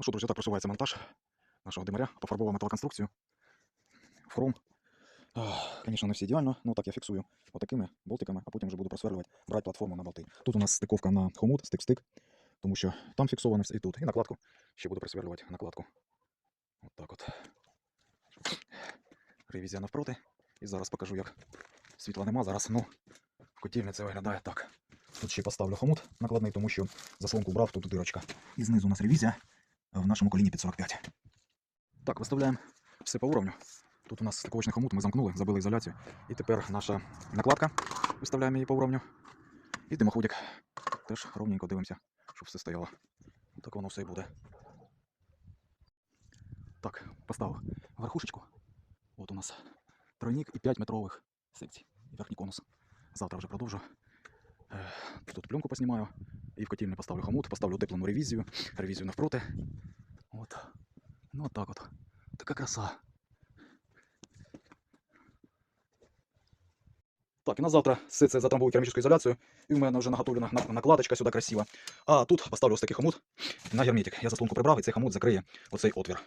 Ну що, друзі, так просувається монтаж нашого димаря. Пофарбовуємо металоконструкцію в хром. Ах, Звісно, не все ідеально, але так я фіксую отакими болтиками, а потім вже буду просверлювати, брати платформу на болти. Тут у нас стиковка на хомут, стик-стик, тому що там фіксоване все і тут. І накладку ще буду присверлювати накладку. От так от. Ревізія навпроти. І зараз покажу, як світла нема. Зараз, ну, в котельні це виглядає так. Тут ще поставлю хомут накладний, тому що заслонку брав, тут дирочка. І знизу у нас ревізія В нашому коліні під 45. Так, виставляємо все по уровню. Тут у нас стиковочний хомут, ми замкнули, забили ізоляцію. І тепер наша накладка. Виставляємо її по уровню. І димоходик. Теж ровненько дивимося, щоб все стояло. Так воно все і буде. Так, поставив верхушечку. От у нас тройник і 5 метрових секцій. Верхній конус. Завтра вже продовжу. Е, Тут пленку поснімаю. І в котельні поставлю хомут, поставлю утеплену ревізію, ревізію навпроти. От. Ну от так от. Така краса. Так, і на завтра все це затрамбую керамічною ізоляцією. І в мене вже наготовлена нак- накладочка сюди красива. А тут поставлю ось такий хомут на герметик. Я заслонку прибрав, і цей хомут закриє оцей отвір.